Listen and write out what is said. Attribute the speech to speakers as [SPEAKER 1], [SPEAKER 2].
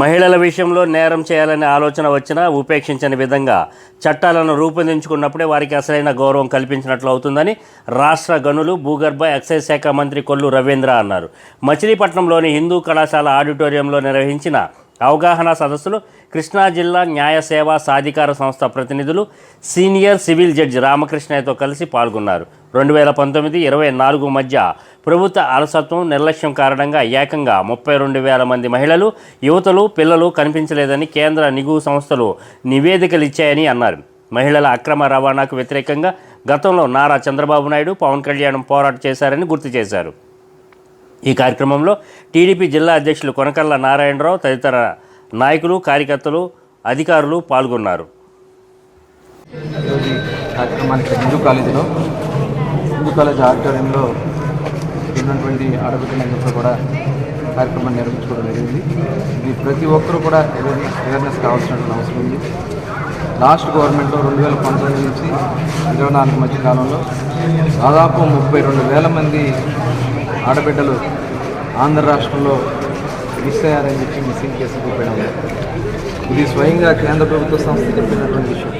[SPEAKER 1] మహిళల విషయంలో నేరం చేయాలనే ఆలోచన వచ్చినా ఉపేక్షించని విధంగా చట్టాలను రూపొందించుకున్నప్పుడే వారికి అసలైన గౌరవం కల్పించినట్లు అవుతుందని రాష్ట్ర గనులు భూగర్భ ఎక్సైజ్ శాఖ మంత్రి కొల్లు రవీంద్ర అన్నారు. మచిలీపట్నంలోని హిందూ కళాశాల ఆడిటోరియంలో నిర్వహించిన అవగాహన సదస్సులు కృష్ణా జిల్లా న్యాయ సేవా సాధికార సంస్థ ప్రతినిధులు సీనియర్ సివిల్ జడ్జి రామకృష్ణయ్యతో కలిసి పాల్గొన్నారు. రెండు వేల పంతొమ్మిది ఇరవై నాలుగు మధ్య ప్రభుత్వ అలసత్వం నిర్లక్ష్యం కారణంగా ఏకంగా ముప్పై రెండు వేల మంది మహిళలు యువతలు పిల్లలు కనిపించలేదని కేంద్ర నిఘు సంస్థలు నివేదికలు ఇచ్చాయని అన్నారు. మహిళల అక్రమ రవాణాకు వ్యతిరేకంగా గతంలో నారా చంద్రబాబు నాయుడు పవన్ కళ్యాణ్ పోరాటం చేశారని గుర్తు చేశారు. ఈ కార్యక్రమంలో టీడీపీ జిల్లా అధ్యక్షులు కొనకల్ల నారాయణరావు తదితర నాయకులు కార్యకర్తలు అధికారులు పాల్గొన్నారు.
[SPEAKER 2] కార్యక్రమానికి హిందూ కాలేజీలో హిందూ కాలేజ్ ఆడిటోరియంలో ఉన్నటువంటి ఆడబిడ్డలందరితో కూడా కార్యక్రమాన్ని నిర్వహించుకోవడం జరిగింది. ఇది ప్రతి ఒక్కరూ కూడా అవేర్నెస్ అవేర్నెస్ కావాల్సినటువంటి అవసరం ఉంది. లాస్ట్ గవర్నమెంట్లో రెండు వేల పంతొమ్మిది నుంచి ఇరవై నాలుగు మధ్య కాలంలో దాదాపు ముప్పై రెండు వేల మంది ఆడబిడ్డలు ఆంధ్ర రాష్ట్రంలో మిస్ అయ్యారని చెప్పి మిస్సింగ్ కేసు చూపడం ఇది స్వయంగా కేంద్ర ప్రభుత్వ సంస్థ చెప్పినటువంటి విషయం.